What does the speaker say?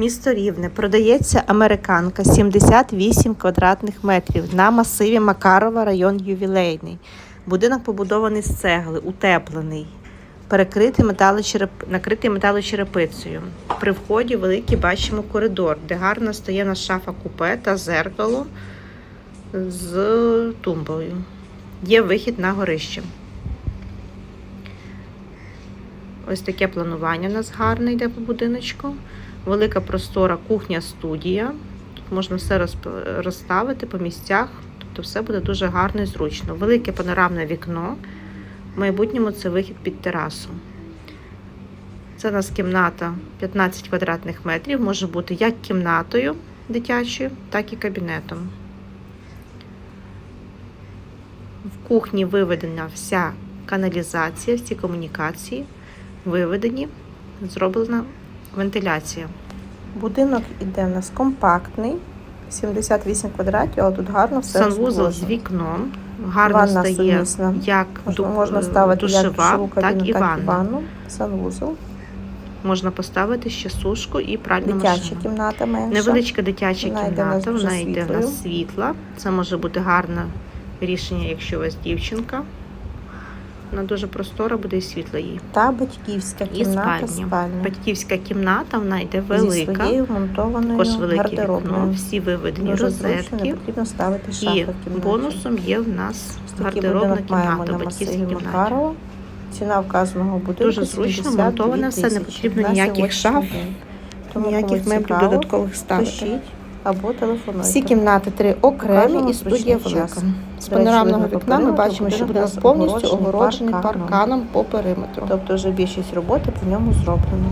Місто Рівне. Продається американка 78 квадратних метрів на масиві Макарова, район ювілейний. Будинок побудований з цегли, утеплений, перекритий металочереп... накритий металочерепицею. При вході великий бачимо коридор, де гарно стояна шафа купе та зеркало з тумбою. Є вихід на горище. Ось таке планування у нас гарне йде по будиночку. Велика простора кухня-студія. Тут можна все розставити по місцях, тобто все буде дуже гарно і зручно. Велике панорамне вікно. В майбутньому це вихід під терасу. Це у нас кімната 15 квадратних метрів, може бути як кімнатою дитячою, так і кабінетом. В кухні виведена вся каналізація, всі комунікації виведені, зроблена вентиляція. Будинок іде у нас компактний, 78 квадратів, але тут гарно все Санвузол з вікном. Гарно Ванна стає сумісна. як Можна, можна ставити як душова, кабіну, так і ванна. ванну. Санвузол. Можна поставити ще сушку і пральну Дитяча машину. кімната менша. Невеличка дитяча Вона кімната, вона йде в нас світла. Це може бути гарне рішення, якщо у вас дівчинка. Вона дуже простора, буде і світла їй. Та батьківська І кімната, спальня. спальня. Батьківська кімната, вона йде Зі велика. своєю вмонтованою Також велике вікно, всі виведені Дуже зручно, не розетки. потрібно ставити шафи І бонусом є в нас гардеробна кімната, батьківська кімната. Ціна вказаного будинку Дуже зручно монтоване все, не потрібно ніяких шаф. Ніяких меблів додаткових ставити. Або телефонуйте. Всі кімнати три окремі і студія велика. З панорамного вікна ми бачимо, що будинок повністю огороджений парканом по периметру. Тобто вже більшість роботи по ньому зроблено.